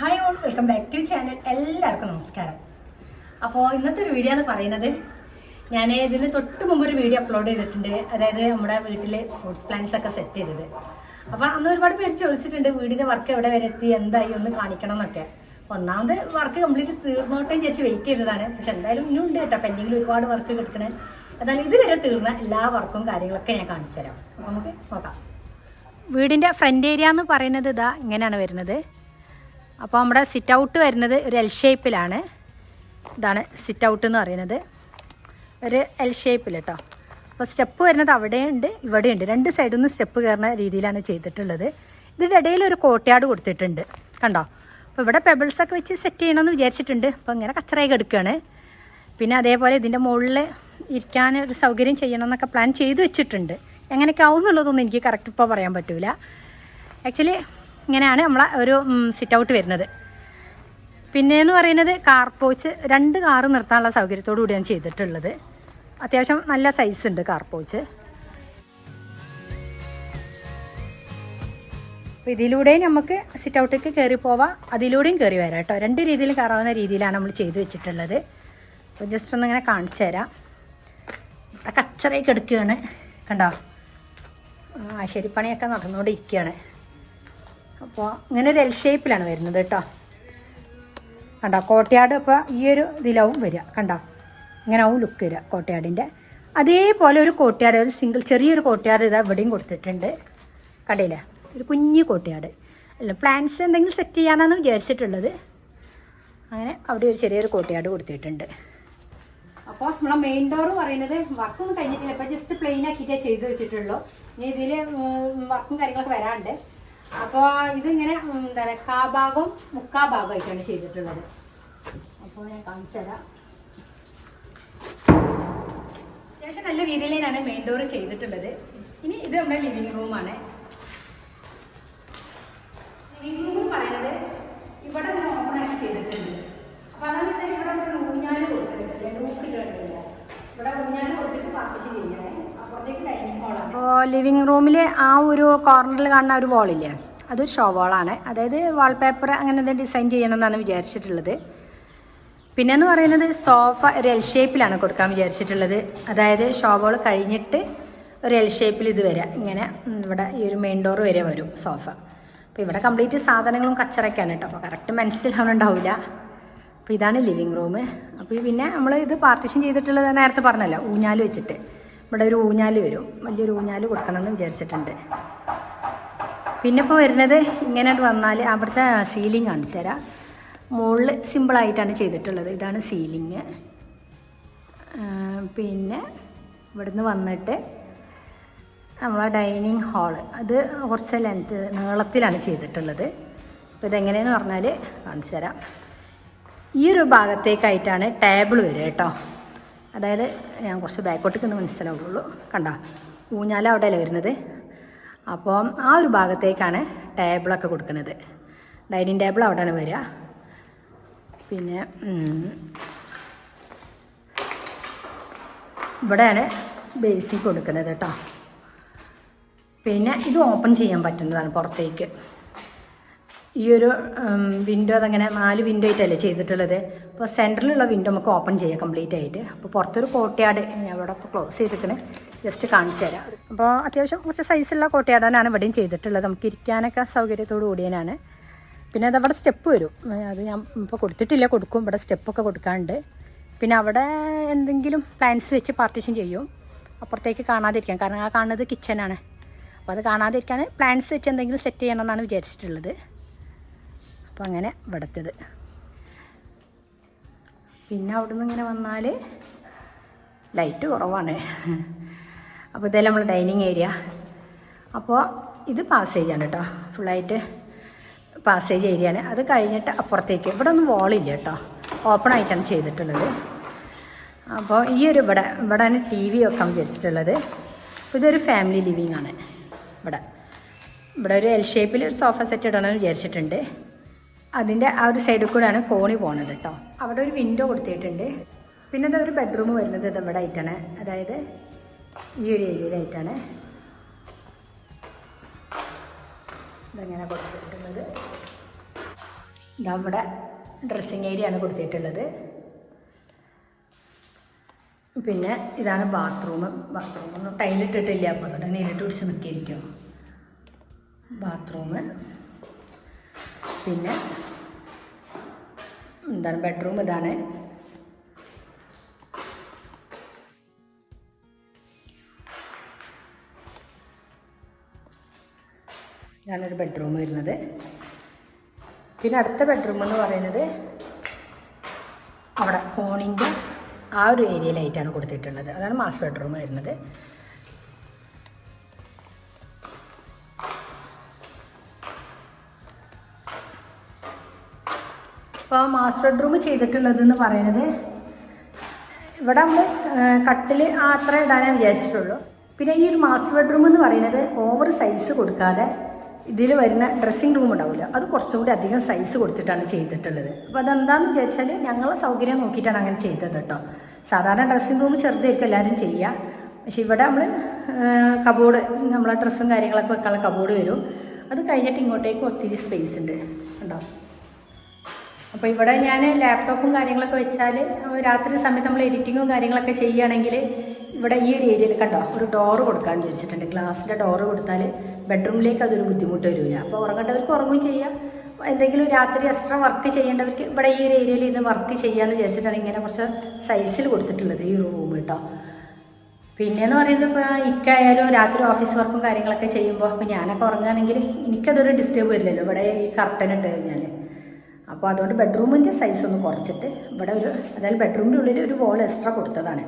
Hi all welcome back to channel എല്ലാവർക്കും നമസ്കാരം. അപ്പോൾ ഇന്നത്തെ ഒരു വീഡിയോ എന്ന് പറയുന്നത്. ഞാൻ ഇതിന് തൊട്ട് മുമ്പ് ഒരു വീഡിയോ അപ്ലോഡ് ചെയ്തിട്ടുണ്ട്. അതായത് നമ്മുടെ വീട്ടിൽ ഫ്രൂട്ട്സ് പ്ലാന്റ്സ് ഒക്കെ സെറ്റ് ചെയ്തത്. അപ്പോൾ അന്ന് ഒരുപാട് പേര് ചോദിച്ചിട്ടുണ്ട് വീടിന്റെ വർക്ക് എവിടെ വരെ എത്തി എന്തായി ഒന്ന് കാണിക്കണം എന്നൊക്കെ. ഒന്നാമത് വർക്ക് കംപ്ലീറ്റ് തീർന്നോട്ടേ ചേച്ചി വെയിറ്റ് ചെയ്തതാണ്. പക്ഷെ എന്തായാലും ഇനിയും ഉണ്ട് കേട്ടോ. പെൻഡിങ്ങിൽ ഒരുപാട് വർക്ക് കിടക്കണേ. എന്നാലും ഇതുവരെ തീർന്ന എല്ലാ വർക്കും കാര്യങ്ങളൊക്കെ ഞാൻ കാണിച്ചു തരാം. അപ്പോൾ നമുക്ക് നോക്കാം. വീടിന്റെ ഫ്രണ്ട് ഏരിയ എന്ന് പറയുന്നത് ഇതാ ഇങ്ങനെയാണ് വരുന്നത്. അപ്പോൾ നമ്മുടെ സിറ്റ് ഔട്ട് വരുന്നത് ഒരു എൽ ഷേപ്പിലാണ് ഇതാണ് സിറ്റ് ഔട്ട് എന്ന് പറയുന്നത്. ഒരു എൽ ഷേപ്പിൽ കേട്ടോ അപ്പോൾ സ്റ്റെപ്പ് വരുന്നത് അവിടെയുണ്ട് ഇവിടെയുണ്ട്. രണ്ട് സൈഡിൽ നിന്ന് സ്റ്റെപ്പ് കയറുന്ന രീതിയിലാണ് ചെയ്തിട്ടുള്ളത്. ഇതിന്റെ ഇടയിൽ ഒരു കോട്ടയാട് കൊടുത്തിട്ടുണ്ട്. കണ്ടോ? അപ്പോൾ ഇവിടെ പെബിൾസൊക്കെ വെച്ച് സെറ്റ് ചെയ്യണമെന്ന് വിചാരിച്ചിട്ടുണ്ട്. അപ്പോൾ ഇങ്ങനെ കച്ചറയൊക്കെ എടുക്കുകയാണ് പിന്നെ അതേപോലെ ഇതിന്റെ മുകളിൽ ഇരിക്കാൻ ഒരു സൗകര്യം ചെയ്യണം എന്നൊക്കെ പ്ലാൻ ചെയ്ത് വെച്ചിട്ടുണ്ട്. എങ്ങനെയൊക്കെ ആവും എന്നുള്ളതൊന്നും എനിക്ക് കറക്റ്റ് ഇപ്പോൾ പറയാൻ പറ്റില്ല ആക്ച്വലി ഇങ്ങനെയാണ് നമ്മളെ ഒരു സിറ്റ് ഔട്ട് വരുന്നത്. പിന്നെ എന്ന് പറയുന്നത് കാർ പോച്ച് രണ്ട് കാറ് നിർത്താനുള്ള സൗകര്യത്തോടു കൂടിയാണ് ചെയ്തിട്ടുള്ളത്. അത്യാവശ്യം നല്ല സൈസ് ഉണ്ട് കാർ പോച്ച് അപ്പോൾ ഇതിലൂടെയും നമുക്ക് സിറ്റ് ഔട്ടിലേക്ക് കയറി പോവാം. അതിലൂടെയും കയറി വരാം കേട്ടോ. രണ്ട് രീതിയിൽ കയറാവുന്ന രീതിയിലാണ് നമ്മൾ ചെയ്തു വെച്ചിട്ടുള്ളത്. അപ്പോൾ ജസ്റ്റ് ഒന്ന് ഇങ്ങനെ കാണിച്ചു തരാം. ഇവിടെ കച്ചറയൊക്കെ എടുക്കുകയാണ്. കണ്ടോ? ആ ശരിപ്പണിയൊക്കെ നടന്നുകൊണ്ടിരിക്കുകയാണ്. അപ്പോൾ ഇങ്ങനെ ഒരു എൽ ഷേപ്പിലാണ് വരുന്നത് കേട്ടോ. കണ്ടോ കോട്ടയാട് അപ്പോൾ ഈ ഒരു ഇതിലാവും വരിക. കണ്ടോ ഇങ്ങനെ ആവും ലുക്ക് വരിക കോട്ടയാടിന്റെ. അതേപോലെ ഒരു കോട്ടയാട് ഒരു സിംഗിൾ ചെറിയൊരു കോട്ടയാട് ഇതാ ഇവിടെയും കൊടുത്തിട്ടുണ്ട്. കടയില്ല ഒരു കുഞ്ഞു കോട്ടയാട്. അല്ല പ്ലാന്റ്സ് എന്തെങ്കിലും സെറ്റ് ചെയ്യാനാണ് വിചാരിച്ചിട്ടുള്ളത്. അങ്ങനെ അവിടെ ഒരു ചെറിയൊരു കോട്ടയാട് കൊടുത്തിട്ടുണ്ട്. അപ്പോൾ നമ്മളെ മെയിൻ ഡോർ പറയുന്നത് വർക്കൊന്നും കഴിഞ്ഞിട്ടില്ല. ഇപ്പോൾ ജസ്റ്റ് പ്ലെയിൻ ആക്കിയിട്ടേ ചെയ്ത് വെച്ചിട്ടുള്ളൂ. ഇനി ഇതിൽ വർക്കും കാര്യങ്ങളൊക്കെ വരാണ്ട്. അപ്പോൾ ഇതിങ്ങനെ എന്താ കാ കാഭാഗവും മുക്കാ ഭാഗമായിട്ടാണ് ചെയ്തിട്ടുള്ളത്. അപ്പോൾ ഞാൻ കാണിച്ചു തരാം. അത്യാവശ്യം നല്ല രീതിയിലാണ് മെയിൻ ഡോർ ചെയ്തിട്ടുള്ളത്. ഇനി ഇത് നമ്മുടെ ലിവിങ് റൂമാണ് ലിവിങ് റൂം പറയുന്നത് ഇവിടെ ആക്കി ചെയ്തിട്ടുണ്ട്. അപ്പൊ അതാണ് വെച്ചാൽ ഇവിടെ ഒരു ഊഞ്ഞാൽ കൊടുത്തിട്ടുണ്ട് രണ്ട് ഇവിടെ ഊഞ്ഞാൽ കൊടുത്തിട്ട് പാർട്ടിഷൻ ചെയ്യാൻ അപ്പുറത്തേക്ക് ഡൈനിങ് ലിവിങ് റൂമിൽ ആ ഒരു കോർണറിൽ കാണുന്ന ഒരു വാളില്ലേ? അത് ഷോ വാളാണ്. അതായത് വാൾപേപ്പർ അങ്ങനെ എന്തെങ്കിലും ഡിസൈൻ ചെയ്യണമെന്നാണ് വിചാരിച്ചിട്ടുള്ളത്. പിന്നെ എന്ന് പറയുന്നത് സോഫ ഒരു എൽ ഷേപ്പിലാണ് കൊടുക്കാൻ വിചാരിച്ചിട്ടുള്ളത്. അതായത് ഷോ വാൾ കഴിഞ്ഞിട്ട് ഒരു എൽ ഷേപ്പിൽ ഇത് വരാം. ഇങ്ങനെ ഇവിടെ ഈ ഒരു മെയിൻ ഡോർ വരെ വരും സോഫ അപ്പോൾ ഇവിടെ കംപ്ലീറ്റ് സാധനങ്ങളും കച്ചറൊക്കെയാണ് കേട്ടോ. അപ്പോൾ കറക്റ്റ് മനസ്സിലാവുന്നുണ്ടാവില്ല അപ്പോൾ ഇതാണ് ലിവിങ് റൂം അപ്പോൾ പിന്നെ നമ്മൾ ഇത് പാർട്ടിഷൻ ചെയ്തിട്ടുള്ളത് നേരത്തെ പറഞ്ഞല്ലോ ഊഞ്ഞാൽ വെച്ചിട്ട്. ഇവിടെ ഒരു ഊഞ്ഞാൽ വരും. വലിയൊരു ഊഞ്ഞാൽ കൊടുക്കണമെന്ന് വിചാരിച്ചിട്ടുണ്ട്. പിന്നെ ഇപ്പോൾ വരുന്നത് ഇങ്ങനെ വന്നാൽ അവിടുത്തെ സീലിംഗ് കാണിച്ചു തരാം. മുകളിൽ സിമ്പിളായിട്ടാണ് ചെയ്തിട്ടുള്ളത്. ഇതാണ് സീലിങ് പിന്നെ ഇവിടുന്ന് വന്നിട്ട് നമ്മളെ ഡൈനിങ് ഹാൾ അത് കുറച്ച് ലെങ്ത് നീളത്തിലാണ് ചെയ്തിട്ടുള്ളത്. അപ്പോൾ ഇതെങ്ങനെയെന്ന് പറഞ്ഞാൽ കാണിച്ചു തരാം. ഈ ഒരു ഭാഗത്തേക്കായിട്ടാണ് ടേബിൾ വരിക കേട്ടോ. അതായത് ഞാൻ കുറച്ച് ബാക്കോട്ടേക്ക് ഒന്ന് മനസ്സിലാവുള്ളൂ കണ്ടോ? ഊഞ്ഞാല അവിടെയല്ലേ വരുന്നത്? അപ്പോൾ ആ ഒരു ഭാഗത്തേക്കാണ് ടേബിളൊക്കെ കൊടുക്കുന്നത്. ഡൈനിങ് ടേബിൾ അവിടെയാണ് വരിക. പിന്നെ ഇവിടെയാണ് ബേസിക് കൊടുക്കുന്നത് കേട്ടോ. പിന്നെ ഇത് ഓപ്പൺ ചെയ്യാൻ പറ്റുന്നതാണ് പുറത്തേക്ക്. ഈ ഒരു വിൻഡോ അതങ്ങനെ നാല് വിൻഡോ ആയിട്ടല്ലേ ചെയ്തിട്ടുള്ളത്. അപ്പോൾ സെന്ററിലുള്ള വിൻഡോ നമുക്ക് ഓപ്പൺ ചെയ്യാം കംപ്ലീറ്റ് ആയിട്ട്. അപ്പോൾ പുറത്തൊരു കോട്ടയാട് ഞാൻ ഇവിടെ ക്ലോസ് ചെയ്തിരിക്കണേ. ജസ്റ്റ് കാണിച്ചു തരാം. അപ്പോൾ അത്യാവശ്യം കുറച്ച് സൈസുള്ള കോട്ടയാടാനാണ് ഇവിടെയും ചെയ്തിട്ടുള്ളത്. നമുക്ക് ഇരിക്കാനൊക്കെ സൗകര്യത്തോടു കൂടിയനാണ്. പിന്നെ അത് അവിടെ സ്റ്റെപ്പ് വരും. അത് ഞാൻ ഇപ്പോൾ കൊടുത്തിട്ടില്ല കൊടുക്കും. ഇവിടെ സ്റ്റെപ്പൊക്കെ കൊടുക്കാണ്ട്. പിന്നെ അവിടെ എന്തെങ്കിലും പ്ലാൻസ് വെച്ച് പാർട്ടീഷൻ ചെയ്യും. അപ്പുറത്തേക്ക് കാണാതിരിക്കാം കാരണം ആ കാണുന്നത് കിച്ചനാണ് അപ്പോൾ അത് കാണാതിരിക്കാൻ പ്ലാൻസ് വെച്ച് എന്തെങ്കിലും സെറ്റ് ചെയ്യണമെന്നാണ് വിചാരിച്ചിട്ടുള്ളത്. അപ്പോൾ അങ്ങനെ ഇവിടുത്തത് പിന്നെ അവിടെ നിന്ന് ഇങ്ങനെ വന്നാൽ ലൈറ്റ് കുറവാണ്. അപ്പോൾ ഇതെല്ലാം നമ്മൾ ഡൈനിങ് ഏരിയ അപ്പോൾ ഇത് പാസേജാണ് കേട്ടോ. ഫുള്ളായിട്ട് പാസേജ് ആണ്. അത് കഴിഞ്ഞിട്ട് അപ്പുറത്തേക്ക് ഇവിടെ ഒന്നും വാളില്ല കേട്ടോ. ഓപ്പൺ ആയിട്ടാണ് ചെയ്തിട്ടുള്ളത്. അപ്പോൾ ഈ ഒരു ഇവിടെ ഇവിടെയാണ് ടി വി വെക്കാൻ വിചാരിച്ചിട്ടുള്ളത്. ഇതൊരു ഫാമിലി ലിവിങ് ആണ്. ഇവിടെ. ഇവിടെ ഒരു എൽ ഷേപ്പിൽ ഒരു സോഫ സെറ്റ് ഇടണമെന്ന് വിചാരിച്ചിട്ടുണ്ട്. അതിന്റെ ആ ഒരു സൈഡിൽ കൂടെയാണ് കോണി പോണത് കേട്ടോ അവിടെ ഒരു വിൻഡോ കൊടുത്തിട്ടുണ്ട്. പിന്നെ അത് ഒരു ബെഡ്റൂം വരുന്നത് ഇത് ഇവിടെ ആയിട്ടാണ് അതായത് ഈ ഒരു ഏരിയയിലായിട്ടാണ് ഇതങ്ങനെ കൊടുത്തിട്ടുള്ളത്. ഇവിടെ ഡ്രസ്സിങ് ഏരിയ ആണ് കൊടുത്തിട്ടുള്ളത്. പിന്നെ ഇതാണ് ബാത്റൂം ബാത്റൂം ടൈലിട്ടിട്ടില്ല അപ്പോൾ നേരിട്ട് പിടിച്ച് നിൽക്കിയിരിക്കും ബാത്റൂം പിന്നെ എന്താണ് ബെഡ്റൂം ഇതാണ്. ഇതാണൊരു ബെഡ്റൂം വരുന്നത്. പിന്നെ അടുത്ത ബെഡ്റൂം എന്ന് പറയുന്നത് അവിടെ കോണിന്റെ ആ ഒരു ഏരിയയിലായിട്ടാണ് കൊടുത്തിട്ടുള്ളത്. അതാണ് മാസ്റ്റർ ബെഡ്റൂം വരുന്നത്. അപ്പോൾ മാസ്റ്റർ ബെഡ്റൂം ചെയ്തിട്ടുള്ളത് എന്ന് പറയുന്നത് ഇവിടെ നമ്മൾ കട്ടിൽ ആ അത്ര ഇടാനേ വിചാരിച്ചിട്ടുള്ളൂ. പിന്നെ ഈ ഒരു മാസ്റ്റർ ബെഡ്റൂം എന്ന് പറയുന്നത് ഓവർ സൈസ് കൊടുക്കാതെ ഇതിൽ വരുന്ന ഡ്രസ്സിങ് റൂം ഉണ്ടാവില്ല. അത് കുറച്ചും കൂടി അധികം സൈസ് കൊടുത്തിട്ടാണ് ചെയ്തിട്ടുള്ളത്. അപ്പോൾ അതെന്താണെന്ന് വിചാരിച്ചാൽ ഞങ്ങളെ സൗകര്യം നോക്കിയിട്ടാണ് അങ്ങനെ ചെയ്തത് കേട്ടോ. സാധാരണ ഡ്രസ്സിങ് റൂം ചെറുതായിരിക്കും എല്ലാവരും ചെയ്യുക പക്ഷേ ഇവിടെ നമ്മൾ കബോർഡ് നമ്മളെ ഡ്രസ്സും കാര്യങ്ങളൊക്കെ വെക്കാനുള്ള കബോർഡ് വരും. അത് കഴിഞ്ഞിട്ട് ഇങ്ങോട്ടേക്ക് ഒത്തിരി സ്പേസ് ഉണ്ട്. ഉണ്ടോ അപ്പോൾ ഇവിടെ ഞാൻ ലാപ്ടോപ്പും കാര്യങ്ങളൊക്കെ വെച്ചാൽ രാത്രി സമയത്ത് നമ്മൾ എഡിറ്റിങ്ങും കാര്യങ്ങളൊക്കെ ചെയ്യുകയാണെങ്കിൽ ഇവിടെ ഈ ഒരു ഏരിയയിൽ കണ്ടോ ഒരു ഡോറ് കൊടുക്കാൻ വിചാരിച്ചിട്ടുണ്ട്. ഗ്ലാസിന്റെ ഡോറ് കൊടുത്താൽ ബെഡ്റൂമിലേക്ക് അതൊരു ബുദ്ധിമുട്ട് വരില്ല അപ്പോൾ ഉറങ്ങേണ്ടവർക്ക് ഉറങ്ങുകയും ചെയ്യാം. എന്തെങ്കിലും രാത്രി എക്സ്ട്രാ വർക്ക് ചെയ്യേണ്ടവർക്ക് ഇവിടെ ഈ ഒരു ഏരിയയിൽ ഇന്ന് വർക്ക് ചെയ്യാമെന്ന് വിചാരിച്ചിട്ടാണ് ഇങ്ങനെ കുറച്ച് സൈസിൽ കൊടുത്തിട്ടുള്ളത് ഈ റൂം കേട്ടോ പിന്നെയെന്ന് പറയുന്നത് ഇപ്പോൾ ഇക്കായാലും രാത്രി ഓഫീസ് വർക്കും കാര്യങ്ങളൊക്കെ ചെയ്യുമ്പോൾ അപ്പോൾ ഞാനൊക്കെ ഉറങ്ങുകയാണെങ്കിൽ എനിക്കതൊരു ഡിസ്റ്റർബ് വരില്ലല്ലോ. ഇവിടെ ഈ കർട്ടൻ ഇട്ട് കഴിഞ്ഞാൽ അപ്പോൾ അതുകൊണ്ട് ബെഡ്റൂമിന്റെ സൈസ് ഒന്ന് കുറച്ചിട്ട് ഇവിടെ ഒരു അതായത് ബെഡ്റൂമിന്റെ ഉള്ളിൽ ഒരു വോൾ എക്സ്ട്രാ കൊടുത്തതാണ്.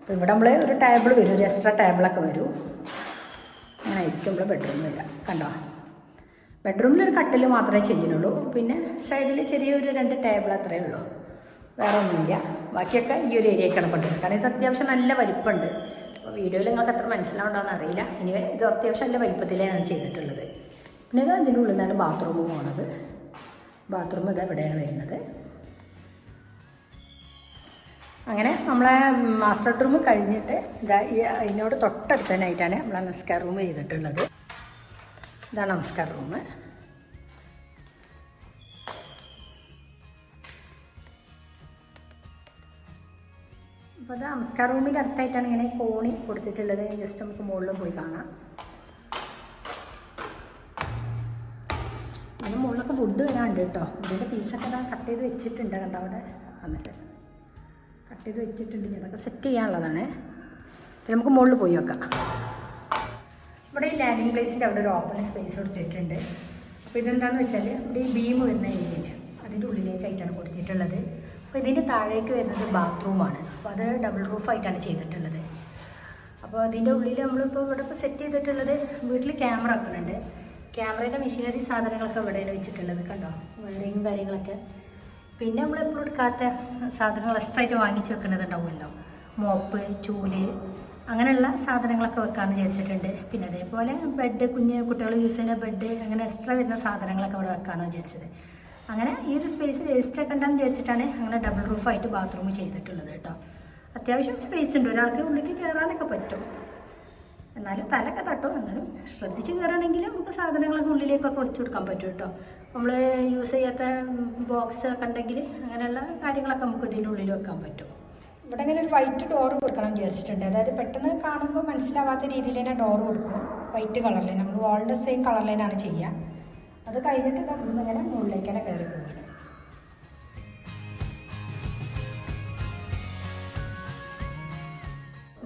അപ്പോൾ ഇവിടെ നമ്മൾ ഒരു ടേബിൾ വരും ഒരു എക്സ്ട്രാ ടേബിളൊക്കെ വരും. അങ്ങനെ ആയിരിക്കും നമ്മൾ ബെഡ്റൂം വരിക. കണ്ടോ? ബെഡ്റൂമിൽ ഒരു കട്ടിൽ മാത്രമേ ചെയ്യുന്നുള്ളൂ പിന്നെ സൈഡിൽ ചെറിയൊരു രണ്ട് ടേബിൾ അത്രയേ ഉള്ളൂ. വേറെ ഒന്നുമില്ല. ബാക്കിയൊക്കെ ഈ ഒരു ഏരിയക്കാണ് കൊണ്ടുവരുന്നത്. കാരണം ഇത് അത്യാവശ്യം നല്ല വലിപ്പമുണ്ട് അപ്പോൾ വീഡിയോയിൽ നിങ്ങൾക്ക് അത്ര മനസ്സിലാവുണ്ടോയെന്ന് അറിയില്ല. ഇനി ഇത് അത്യാവശ്യം നല്ല വലിപ്പത്തിലാണ് ചെയ്തിട്ടുള്ളത്. പിന്നെ ഇത് അതിന്റെ ഉള്ളിൽ നിന്നാണ് ബാത്റൂം പോണത്. ബാത്റൂം ഇത് വരുന്നത്? അങ്ങനെ നമ്മളെ മാസ്റ്റർ ബെഡ്റൂം കഴിഞ്ഞിട്ട് ഇതാ ഈ അതിനോട് തൊട്ടടുത്തനായിട്ടാണ് നമ്മളെ നമസ്കാർ റൂം ചെയ്തിട്ടുള്ളത്. ഇതാണ് നമസ്കാർ റൂം അപ്പോൾ അത് നമസ്കാർ റൂമിന്റെ അടുത്തായിട്ടാണ് ഇങ്ങനെ കോണി കൊടുത്തിട്ടുള്ളത്. ജസ്റ്റ് നമുക്ക് മുകളിലും പോയി കാണാം. അതിന് മുകളിലൊക്കെ വുഡ് വരാണ്ട് കേട്ടോ ഇതിന്റെ പീസൊക്കെ ഞാൻ കട്ട് ചെയ്ത് വെച്ചിട്ടുണ്ട് കണ്ടോ അവിടെ? കട്ട് ചെയ്ത് വെച്ചിട്ടുണ്ട്. അതൊക്കെ സെറ്റ് ചെയ്യാനുള്ളതാണ്. നമുക്ക് മുകളിൽ പോയി വെക്കാം. ഇവിടെ ഈ ലാൻഡിങ് പ്ലേസിന്റെ അവിടെ ഒരു ഓപ്പൺ സ്പേസ് കൊടുത്തിട്ടുണ്ട്. അപ്പോൾ ഇതെന്താണെന്ന് വെച്ചാൽ ഇവിടെ ഈ ബീം വരുന്ന ഏരിയയിൽ അതിന്റെ ഉള്ളിലേക്കായിട്ടാണ് കൊടുത്തിട്ടുള്ളത്. അപ്പോൾ ഇതിന്റെ താഴേക്ക് വരുന്നത് ബാത്റൂമാണ് അപ്പോൾ അത് ഡബിൾ റൂഫായിട്ടാണ് ചെയ്തിട്ടുള്ളത്. അപ്പോൾ അതിന്റെ ഉള്ളിൽ നമ്മളിപ്പോൾ ഇവിടെ ഇപ്പോൾ സെറ്റ് ചെയ്തിട്ടുള്ളത് വീട്ടിൽ ക്യാമറ വെക്കുന്നുണ്ട്. ക്യാമറയുടെ മെഷീനറി സാധനങ്ങളൊക്കെ ഇവിടെയാണ് വെച്ചിട്ടുള്ളത് കണ്ടോ? വയറിങ്ങും കാര്യങ്ങളൊക്കെ. പിന്നെ നമ്മൾ എപ്പോഴും എടുക്കാത്ത സാധനങ്ങൾ എക്സ്ട്രാ ആയിട്ട് വാങ്ങിച്ച് വെക്കുന്നത് ഉണ്ടാവുമല്ലോ. മോപ്പ് ചൂൽ അങ്ങനെയുള്ള സാധനങ്ങളൊക്കെ വെക്കാമെന്ന് വിചാരിച്ചിട്ടുണ്ട്. പിന്നെ അതേപോലെ ബെഡ് കുഞ്ഞ് കുട്ടികൾ യൂസ് ചെയ്യുന്ന ബെഡ് അങ്ങനെ എക്സ്ട്രാ വരുന്ന സാധനങ്ങളൊക്കെ അവിടെ വെക്കാമെന്ന് വിചാരിച്ചത്. അങ്ങനെ ഈ ഒരു സ്പേസ് വേസ്റ്റ് ഒക്കെ ഉണ്ടെന്ന് വിചാരിച്ചിട്ടാണ് അങ്ങനെ ഡബിൾ റൂഫായിട്ട് ബാത്റൂം ചെയ്തിട്ടുള്ളത് കേട്ടോ. അത്യാവശ്യം സ്പേസ് ഉണ്ട്. ഒരാൾക്ക് ഉള്ളിലേക്ക് കയറാനൊക്കെ പറ്റും. എന്നാലും തലൊക്കെ തട്ടും. എന്നാലും ശ്രദ്ധിച്ച് കയറണമെങ്കിൽ നമുക്ക് സാധനങ്ങളൊക്കെ ഉള്ളിലേക്കൊക്കെ വെച്ച് കൊടുക്കാൻ പറ്റും കേട്ടോ. നമ്മൾ യൂസ് ചെയ്യാത്ത ബോക്സ് ഒക്കെ ഉണ്ടെങ്കിൽ അങ്ങനെയുള്ള കാര്യങ്ങളൊക്കെ നമുക്ക് ഇതിന്റെ ഉള്ളിൽ വെക്കാൻ പറ്റും. ഇവിടെ ഇങ്ങനെ ഒരു വൈറ്റ് ഡോർ കൊടുക്കണം വിചാരിച്ചിട്ടുണ്ട്. അതായത് പെട്ടെന്ന് കാണുമ്പോൾ മനസ്സിലാവാത്ത രീതിയിൽ തന്നെ ഡോർ കൊടുക്കും. വൈറ്റ് കളറിൽ നമ്മൾ വാളിന്റെ സെയിം കളറിലാണ് ചെയ്യുക. അത് കഴിഞ്ഞിട്ട് നമ്മൾ ഇങ്ങനെ മുകളിലേക്ക് തന്നെ കയറി പോകുന്നത്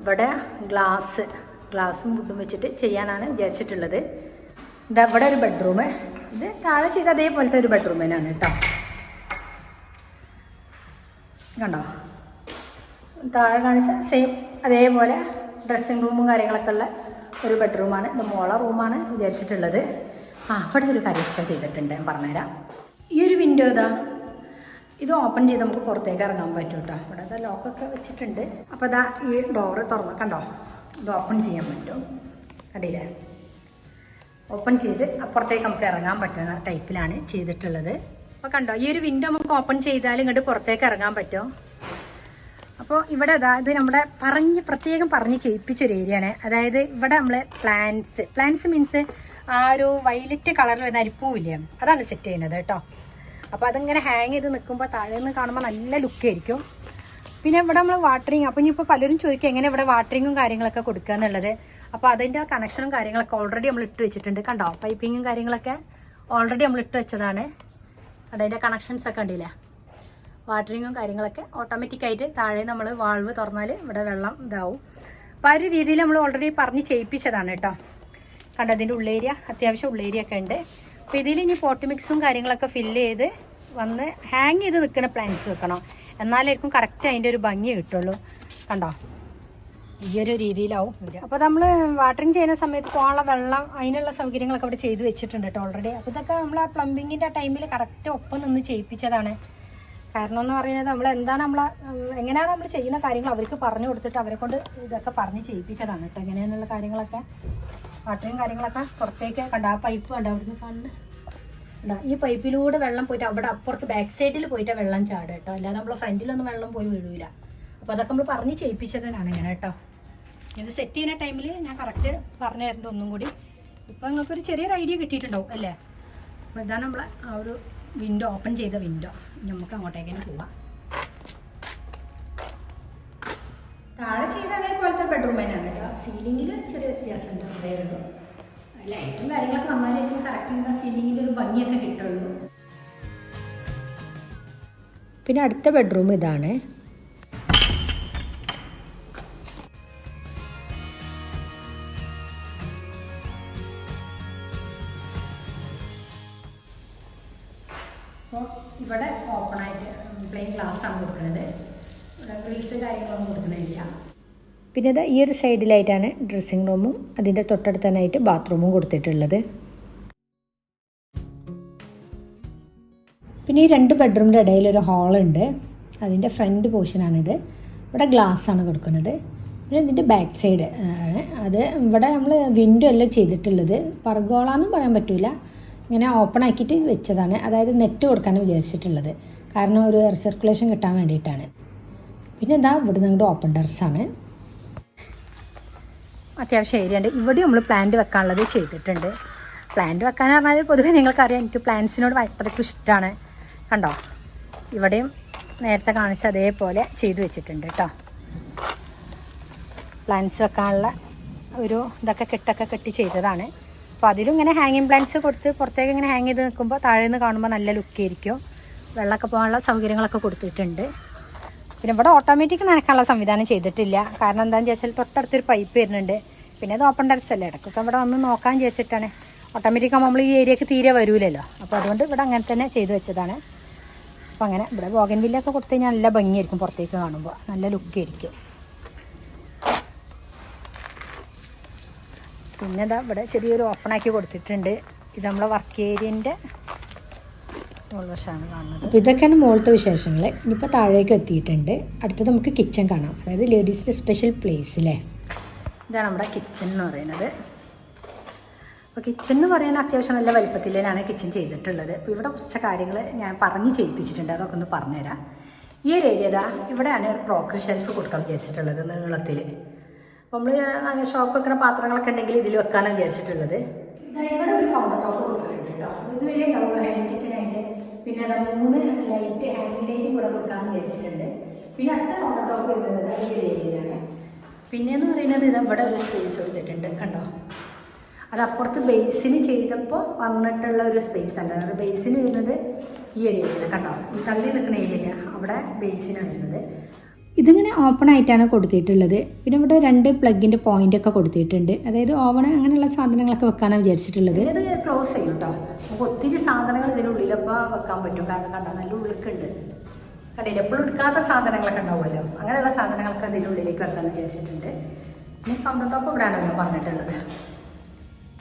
ഇവിടെ ഗ്ലാസ് ഗ്ലാസും ഫുഡും വെച്ചിട്ട് ചെയ്യാനാണ് വിചാരിച്ചിട്ടുള്ളത്. ഇതാ അവിടെ ഒരു ബെഡ്റൂം ഇത് താഴെ ചെയ്ത അതേപോലത്തെ ഒരു ബെഡ്റൂം തന്നെയാണ് കേട്ടോ. കണ്ടോ? താഴെ കാണിച്ച സെയിം അതേപോലെ ഡ്രസ്സിങ് റൂമും കാര്യങ്ങളൊക്കെ ഉള്ള ഒരു ബെഡ്റൂമാണ് ഇത് മോള റൂമാണ് വിചാരിച്ചിട്ടുള്ളത്. ആ അവിടെ ഒരു കരിസ്റ്റ ചെയ്തിട്ടുണ്ട്. ഞാൻ പറഞ്ഞുതരാം. ഈ ഒരു വിൻഡോ ഇതാ ഇത് ഓപ്പൺ ചെയ്ത് നമുക്ക് പുറത്തേക്ക് ഇറങ്ങാൻ പറ്റും കേട്ടോ ഇവിടെ ഇതാ ലോക്കൊക്കെ വെച്ചിട്ടുണ്ട്. അപ്പോൾ ഇതാ ഈ ഡോറ് തുറന്ന് കണ്ടോ? ഇത് ഓപ്പൺ ചെയ്യാൻ പറ്റും. കണ്ടില്ലേ? ഓപ്പൺ ചെയ്ത് അപ്പുറത്തേക്ക് നമുക്ക് ഇറങ്ങാൻ പറ്റുന്ന ടൈപ്പിലാണ് ചെയ്തിട്ടുള്ളത്. അപ്പോൾ കണ്ടോ ഈ ഒരു വിൻഡോ നമുക്ക് ഓപ്പൺ ചെയ്താൽ ഇങ്ങോട്ട് പുറത്തേക്ക് ഇറങ്ങാൻ പറ്റും. അപ്പോൾ ഇവിടെ അതായത് നമ്മുടെ പറഞ്ഞ് പ്രത്യേകം പറഞ്ഞ് ചെയ്യിപ്പിച്ചൊരു ഏരിയയാണ് അതായത് ഇവിടെ നമ്മൾ പ്ലാന്റ്സ് പ്ലാന്റ്സ് മീൻസ് ആ ഒരു വൈലറ്റ് കളറിൽ വരുന്ന അരിപ്പൂവില്ലേ അതാണ് സെറ്റ് ചെയ്യുന്നത് കേട്ടോ. അപ്പോൾ അതിങ്ങനെ ഹാങ് ചെയ്ത് നിൽക്കുമ്പോൾ താഴെ നിന്ന് കാണുമ്പോൾ നല്ല ലുക്കായിരിക്കും പിന്നെ ഇവിടെ നമ്മൾ വാട്ടറിങ് അപ്പോൾ ഇനിയിപ്പോൾ പലരും ചോദിക്കും എങ്ങനെ ഇവിടെ വാട്ടറിങ്ങും കാര്യങ്ങളൊക്കെ കൊടുക്കുക എന്നുള്ളത്. അപ്പോൾ അതിന്റെ കണക്ഷനും കാര്യങ്ങളൊക്കെ ഓൾറെഡി നമ്മൾ ഇട്ട് വെച്ചിട്ടുണ്ട്. കണ്ടോ? പൈപ്പിങ്ങും കാര്യങ്ങളൊക്കെ ഓൾറെഡി നമ്മൾ ഇട്ട് വെച്ചതാണ്. അതിന്റെ കണക്ഷൻസ് ഒക്കെ ഉണ്ടല്ലേ വാട്ടറിങ്ങും കാര്യങ്ങളൊക്കെ ഓട്ടോമാറ്റിക് ആയിട്ട് താഴെ നമ്മൾ വാൾവ് തുറന്നാൽ ഇവിടെ വെള്ളം ഇതാവും. അപ്പോൾ ആ ഒരു രീതിയിൽ നമ്മൾ ഓൾറെഡി പറഞ്ഞ് ചെയ്യിപ്പിച്ചതാണ് കേട്ടോ. കണ്ടോ? അതിന്റെ ഉള്ളേരിയ അത്യാവശ്യം ഉള്ളേരിയ ഒക്കെ ഉണ്ട്. അപ്പോൾ ഇതിൽ ഇനി പോട്ട് മിക്സും കാര്യങ്ങളൊക്കെ ഫില്ല് ചെയ്ത് വന്ന് ഹാങ് ചെയ്ത് നിൽക്കുന്ന പ്ലാന്റ്സ് വെക്കണം. എന്നാലായിരിക്കും കറക്റ്റ് അതിന്റെ ഒരു ഭംഗി കിട്ടുള്ളൂ. കണ്ടോ? ഈ ഒരു രീതിയിലാവും ഇവിടെ അപ്പോൾ നമ്മൾ വാട്ടറിങ് ചെയ്യുന്ന സമയത്ത് പോകാനുള്ള വെള്ളം അതിനുള്ള സൗകര്യങ്ങളൊക്കെ അവിടെ ചെയ്ത് വെച്ചിട്ടുണ്ട് കേട്ടോ ഓൾറെഡി അപ്പോൾ ഇതൊക്കെ നമ്മൾ ആ പ്ലംബിങ്ങിന്റെ ടൈമിൽ കറക്റ്റ് ഒപ്പം നിന്ന് ചെയ്യിപ്പിച്ചതാണ്. കാരണം എന്ന് പറയുന്നത് നമ്മൾ എന്താണ് നമ്മൾ എങ്ങനെയാണ് നമ്മൾ ചെയ്യുന്ന കാര്യങ്ങൾ അവർക്ക് പറഞ്ഞു കൊടുത്തിട്ട് അവരെ കൊണ്ട് ഇതൊക്കെ പറഞ്ഞ് ചെയ്യിപ്പിച്ചതാണ് കേട്ടോ എങ്ങനെയാണുള്ള കാര്യങ്ങളൊക്കെ വാട്ടറിങ് കാര്യങ്ങളൊക്കെ പുറത്തേക്ക് കണ്ട? ആ പൈപ്പ് കണ്ട? അവിടുന്ന് കണ്ട് ഈ പൈപ്പിലൂടെ വെള്ളം പോയിട്ട് അവിടെ അപ്പുറത്ത് ബാക്ക് സൈഡിൽ പോയിട്ട് വെള്ളം ചാടുക കേട്ടോ അല്ലാതെ നമ്മൾ ഫ്രണ്ടിലൊന്നും വെള്ളം പോയി വീഴൂല. അപ്പോൾ അതൊക്കെ നമ്മൾ പറഞ്ഞ് ചെയ്യിപ്പിച്ചതിനാണ് ഇങ്ങനെ കേട്ടോ ഇത് സെറ്റ് ചെയ്യുന്ന ടൈമിൽ ഞാൻ കറക്റ്റ് പറഞ്ഞു തരേണ്ട ഒന്നും കൂടി. ഇപ്പം നിങ്ങൾക്കൊരു ചെറിയൊരു ഐഡിയ കിട്ടിയിട്ടുണ്ടാവും അല്ലേ? അപ്പോൾ ഇതാണ് നമ്മളെ ആ ഒരു വിൻഡോ ഓപ്പൺ ചെയ്ത വിൻഡോ നമുക്ക് അങ്ങോട്ടേക്ക് തന്നെ പോവാം. താഴെ ചെയ്ത അതേപോലത്തെ ബെഡ്റൂം തന്നെയാണ് കേട്ടോ സീലിങ്ങിൽ ചെറിയ വ്യത്യാസം ഉള്ളൂ. ലൈറ്റും കാര്യങ്ങളൊക്കെ നന്നായിട്ട് കറക്റ്റ് സീലിങ്ങിന്റെ ഒരു ഭംഗിയൊക്കെ കിട്ടുള്ളൂ. പിന്നെ അടുത്ത ബെഡ്റൂം ഇതാണ്. പിന്നെ അത് ഈ ഒരു സൈഡിലായിട്ടാണ് ഡ്രസ്സിങ് റൂമും അതിന്റെ തൊട്ടടുത്ത് ബാത്റൂമും കൊടുത്തിട്ടുള്ളത്. പിന്നെ ഈ രണ്ട് ബെഡ്റൂമിന്റെ ഇടയിൽ ഒരു ഹാളുണ്ട്. അതിന്റെ ഫ്രണ്ട് പോർഷനാണിത്. ഇവിടെ ഗ്ലാസ് ആണ് കൊടുക്കുന്നത്. പിന്നെ ഇതിന്റെ ബാക്ക് സൈഡ് ആണ്. അത് ഇവിടെ നമ്മൾ വിൻഡോ അല്ല ചെയ്തിട്ടുള്ളത്. പർഗോളാന്നും പറയാൻ പറ്റില്ല ഇങ്ങനെ ഓപ്പൺ ആക്കിയിട്ട് വെച്ചതാണ്. അതായത് നെറ്റ് കൊടുക്കാനും വിചാരിച്ചിട്ടുള്ളത്. കാരണം ഒരു എയർ സർക്കുലേഷൻ കിട്ടാൻ വേണ്ടിയിട്ടാണ്. പിന്നെ എന്താ ഇവിടെ നിങ്ങളുടെ ഓപ്പൺ ടെറസാണ്. അത്യാവശ്യം ഏരിയ ഉണ്ട്. ഇവിടെ നമ്മൾ പ്ലാന്റ് വെക്കാനുള്ളത് ചെയ്തിട്ടുണ്ട്. പ്ലാന്റ് വെക്കാൻ പറഞ്ഞാൽ പൊതുവെ നിങ്ങൾക്കറിയാം എനിക്ക് പ്ലാന്റ്സിനോട് അത്രയ്ക്കും ഇഷ്ടമാണ് കണ്ടോ? ഇവിടെയും നേരത്തെ കാണിച്ച അതേപോലെ ചെയ്തു വെച്ചിട്ടുണ്ട് കേട്ടോ പ്ലാന്റ്സ് വെക്കാനുള്ള ഒരു ഇതൊക്കെ കെട്ടൊക്കെ കെട്ടി ചെയ്തതാണ്. അപ്പോൾ അതിലും ഇങ്ങനെ ഹാങ്ങിങ് പ്ലാന്റ്സ് കൊടുത്ത് പുറത്തേക്ക് ഇങ്ങനെ ഹാങ് ചെയ്ത് നിൽക്കുമ്പോൾ താഴെ നിന്ന് കാണുമ്പോൾ നല്ല ലുക്കായിരിക്കും വെള്ളമൊക്കെ പോകാനുള്ള സൗകര്യങ്ങളൊക്കെ കൊടുത്തിട്ടുണ്ട്. പിന്നെ ഇവിടെ ഓട്ടോമാറ്റിക് നനക്കാനുള്ള സംവിധാനം ചെയ്തിട്ടില്ല. കാരണം എന്താണെന്ന് ചോദിച്ചാൽ തൊട്ടടുത്തൊരു പൈപ്പ് വരുന്നുണ്ട്. പിന്നെ അത് ഓപ്പൺ ടെറസ് അല്ലേ ഇടയ്ക്കൊക്കെ ഇവിടെ വന്ന് നോക്കാൻ ചോദിച്ചിട്ടാണ് ഓട്ടോമാറ്റിക് നമ്മൾ ഈ ഏരിയക്ക് തീരെ വരൂലല്ലോ. അപ്പോൾ അതുകൊണ്ട് ഇവിടെ അങ്ങനെ തന്നെ ചെയ്തു വെച്ചതാണ്. അപ്പോൾ അങ്ങനെ ഇവിടെ ബോഗൻ വില്ലൊക്കെ കൊടുത്തു കഴിഞ്ഞാൽ നല്ല ഭംഗിയായിരിക്കും പുറത്തേക്ക് കാണുമ്പോൾ നല്ല ലുക്കായിരിക്കും പിന്നെ ഇതാ ഇവിടെ ചെറിയൊരു ഓപ്പണാക്കി കൊടുത്തിട്ടുണ്ട്. ഇത് നമ്മളെ വർക്ക് ഏരിയന്റെ കാണുന്നത്. അപ്പോൾ ഇതൊക്കെയാണ് മുകളിലത്തെ വിശേഷങ്ങൾ ഇനിയിപ്പോൾ താഴേക്ക് എത്തിയിട്ടുണ്ട്. അടുത്തത് നമുക്ക് കിച്ചൺ കാണാം. അതായത് ലേഡീസിന്റെ സ്പെഷ്യൽ പ്ലേസ് അല്ലേ ഇതാണ് നമ്മുടെ കിച്ചൺ എന്ന് പറയുന്നത്. അപ്പോൾ കിച്ചൺ എന്ന് പറയുന്നത് അത്യാവശ്യം നല്ല വലിപ്പത്തിലാണ് കിച്ചൺ ചെയ്തിട്ടുള്ളത്. അപ്പോൾ ഇവിടെ കുറച്ച് കാര്യങ്ങൾ ഞാൻ പറഞ്ഞ് ചെയ്യിപ്പിച്ചിട്ടുണ്ട്. അതൊക്കെ ഒന്ന് പറഞ്ഞുതരാം. ഈ ഒരു ഏരിയ ഇതാ ഇവിടെയാണ് ക്രോക്കറി ഷെൽഫ് കൊടുക്കാൻ വിചാരിച്ചിട്ടുള്ളത് നീളത്തിൽ നമ്മൾ അങ്ങനെ ഷോപ്പ് വെക്കുന്ന പാത്രങ്ങളൊക്കെ ഉണ്ടെങ്കിൽ ഇതിൽ വെക്കാനാണ് വിചാരിച്ചിട്ടുള്ളത്. ഇവിടെ ഒരു കൗണ്ടർ ടോപ്പ് കൊടുത്തിട്ടുണ്ട് കേട്ടോ. ഇത് വലിയ ഉണ്ടാവുള്ളൂ. കിച്ചൺ കിച്ചനായിട്ട് പിന്നെ അത് മൂന്ന് ലൈറ്റ് ലൈറ്റ് കൂടെ കൊടുക്കാമെന്ന് വിചാരിച്ചിട്ടുണ്ട്. പിന്നെ അടുത്ത കൗണ്ടർ ടോപ്പ് വരുന്നത് അത് ഏരിയയിലാണ് പിന്നെ എന്ന് പറയുന്നത് ഇത് ഒരു സ്പേസ് കൊടുത്തിട്ടുണ്ട് കണ്ടോ? അത് അപ്പുറത്ത് ബേസിന് ചെയ്തപ്പോൾ വന്നിട്ടുള്ള ഒരു സ്പേസ് അല്ല അത് ബേസിന് വരുന്നത് ഈ ഏരിയയിൽ കണ്ടോ? ഈ തള്ളി നിൽക്കുന്ന ഏരിയയിലാണ് അവിടെ ബേസിനാണ് വരുന്നത്. ഇതിങ്ങനെ ഓപ്പൺ ആയിട്ടാണ് കൊടുത്തിട്ടുള്ളത്. പിന്നെ ഇവിടെ രണ്ട് പ്ലഗിന്റെ പോയിന്റ് ഒക്കെ കൊടുത്തിട്ടുണ്ട്. അതായത് ഓവൺ അങ്ങനെയുള്ള സാധനങ്ങളൊക്കെ വെക്കാനാണ് വിചാരിച്ചിട്ടുള്ളത്. ഇത് ക്ലോസ് ചെയ്യും കേട്ടോ. നമുക്ക് ഒത്തിരി സാധനങ്ങൾ ഇതിനുള്ളിലപ്പോൾ വെക്കാൻ പറ്റും. കാരണം കണ്ടാൽ നല്ല ഉള്ളിക്കുണ്ട്. കണ്ടില്ല എപ്പോഴും എടുക്കാത്ത സാധനങ്ങളൊക്കെ ഉണ്ടാവുമല്ലോ. അങ്ങനെയുള്ള സാധനങ്ങളൊക്കെ ഇതിനുള്ളിലേക്ക് വെക്കാമെന്ന് വിചാരിച്ചിട്ടുണ്ട്. പിന്നെ കൗണ്ടർ ടോപ്പ് ഇവിടെയാണ് പറഞ്ഞിട്ടുള്ളത്.